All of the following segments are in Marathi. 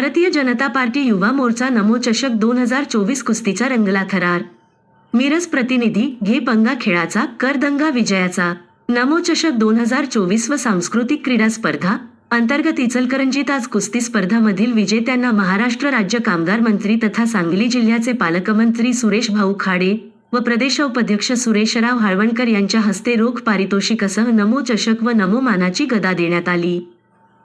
भारतीय जनता पार्टी युवा मोर्चा नमो चषक दोन हजार चोवीस कुस्तीचा रंगला थरार. मिरज प्रतिनिधी घे पंगा खेळाचा करदंगा विजयाचा. नमो चषक दोन हजार चोवीस व सांस्कृतिक क्रीडा स्पर्धा अंतर्गत इचलकरंजीत आज कुस्ती स्पर्धामधील विजेत्यांना महाराष्ट्र राज्य कामगार मंत्री तथा सांगली जिल्ह्याचे पालकमंत्री सुरेश भाऊ खाडे व प्रदेश उपाध्यक्ष सुरेशराव हाळवणकर यांच्या हस्ते रोख पारितोषिकसह नमो चषक व नमो मानाची गदा देण्यात आली.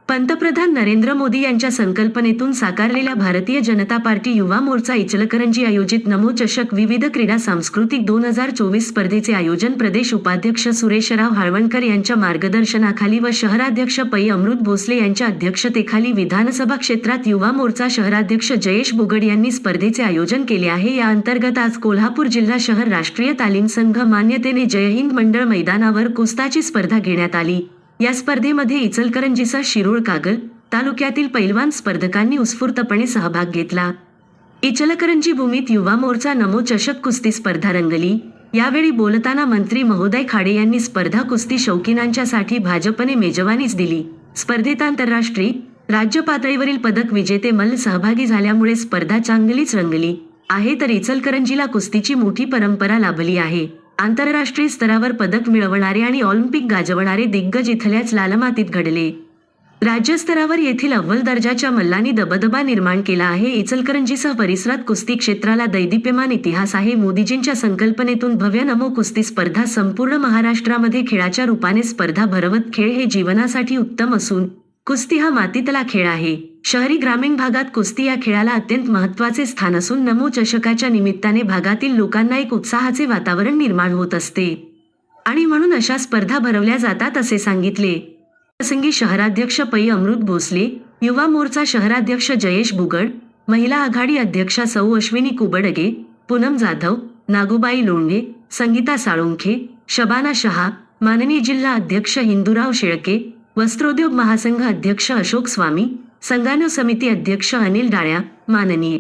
पंतप्रधान नरेंद्र मोदी यांच्या संकल्पनेतून साकारलेल्या भारतीय जनता पार्टी युवा मोर्चा इचलकरंजी आयोजित नमो चषक विविध क्रीडा सांस्कृतिक दोन हजार चोवीस स्पर्धेचे आयोजन प्रदेश उपाध्यक्ष सुरेशराव हाळवणकर यांच्या मार्गदर्शनाखाली व शहराध्यक्ष पै अमृत भोसले यांच्या अध्यक्षतेखाली विधानसभा क्षेत्रात युवा मोर्चा शहराध्यक्ष जयेश बुगड यांनी स्पर्धेचे आयोजन केले आहे. या अंतर्गत आज कोल्हापूर जिल्हा शहर राष्ट्रीय तालीम संघ मान्यतेने जय हिंद मंडळ मैदानावर कुस्ताची स्पर्धा घेण्यात आली. या स्पर्धेमध्ये इचलकरंजीचा शिरूळ कागल तालुक्यातील पैलवान स्पर्धकांनी उत्स्फूर्तपणे सहभाग घेतला. इचलकरंजी भूमीत युवा मोर्चा नमो चषक कुस्ती स्पर्धा रंगली. यावेळी बोलताना मंत्री महोदय खाडे यांनी स्पर्धा कुस्ती शौकीनांच्यासाठी भाजपने मेजवानीच दिली. स्पर्धेत आंतरराष्ट्रीय राज्य पातळीवरील पदक विजेते मल्ल सहभागी झाल्यामुळे स्पर्धा चांगलीच रंगली. आहे तर इचलकरंजीला कुस्तीची मोठी परंपरा लाभली आहे. आंतरराष्ट्रीय स्तरावर पदक मिळवणारे आणि ऑलिम्पिक गाजवणारे दिग्गज इथल्याच लालमातीत घडले. राज्यस्तरावर येथील अव्वल दर्जाच्या मल्लांनी दबदबा निर्माण केला आहे. इचलकरंजीसह परिसरात कुस्ती क्षेत्राला दैदिप्यमान इतिहास आहे. मोदीजींच्या संकल्पनेतून भव्य नमो कुस्ती स्पर्धा संपूर्ण महाराष्ट्रामध्ये खेळाच्या रूपाने स्पर्धा भरवत खेळ हे जीवनासाठी उत्तम असून कुस्ती हा मातीतला खेळ आहे. शहरी ग्रामीण भागात कुस्ती या खेळाला अत्यंत महत्त्वाचे स्थान असून नमो चषकाच्या निमित्ताने भागातील लोकांना एक उत्साहाचे वातावरण निर्माण होत असते. आणि म्हणून अशा स्पर्धा भरवल्या जातात असे सांगितले. प्रसंगी शहराध्यक्ष पै. अमृत भोसले युवा मोर्चा शहराध्यक्ष जयेश बुगड महिला आघाडी अध्यक्षा सौ. अश्विनी कुबडगे पूनम जाधव नागोबाई लोंढे संगीता साळुंखे शबाना शहा माननीय जिल्हा अध्यक्ष हिंदूराव शेळके वस्त्रोद्योग महासंघ अध्यक्ष अशोक स्वामी संघानु समिती अध्यक्ष अनिल डाळ्या माननीय.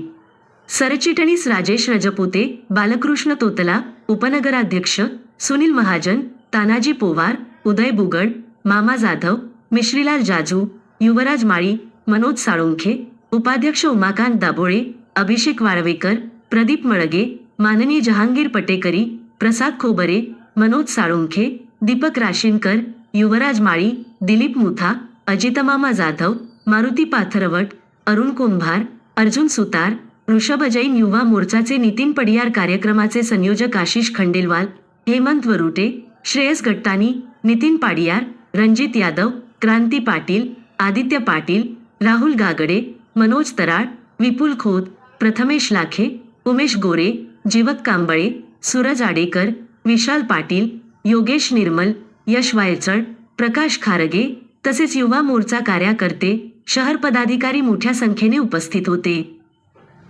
सरचिटणीस राजेश रजपुते बालकृष्ण तोतला उपनगराध्यक्ष सुनील महाजन तानाजी पोवार उदय बुगड मामा जाधव मिश्रीलाल जाजू युवराज माळी मनोज साळुंखे उपाध्यक्ष उमाकांत दाभोळे अभिषेक वाळवेकर प्रदीप मळगे माननीय जहांगीर पटेकरी प्रसाद खोबरे मनोज साळुंखे दीपक राशीनकर युवराज माळी दिलीप मुथा अजितमामा जाधव मारुती पाथरवट अरुण कुंभार अर्जुन सुतार ऋषभ जैन युवा मोर्चाचे नितीन पडियार कार्यक्रमाचे संयोजक आशिष खंडेलवाल हेमंत वरुटे श्रेयस गट्टानी नितीन पाडियार रणजित यादव क्रांती पाटील आदित्य पाटील राहुल गागडे मनोज तराळ विपुल खोत प्रथमेश लाखे उमेश गोरे जीवक कांबळे सूरज आडेकर विशाल पाटील योगेश निर्मल यश वायचड प्रकाश खारगे तसेच युवा मोर्चा कार्यकर्ते शहर पदाधिकारी मोठ्या संख्येने उपस्थित होते.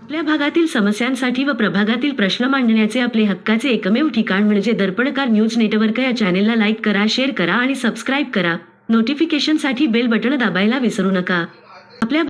आपल्या भागातील समस्यांसाठी व प्रभागातील प्रश्न मांडण्याचे आपले हक्काचे एकमेव ठिकाण म्हणजे दर्पणकार न्यूज नेटवर्क या चॅनेलला लाईक करा शेअर करा आणि सबस्क्राईब करा. नोटिफिकेशनसाठी बेल बटण दाबायला विसरू नका.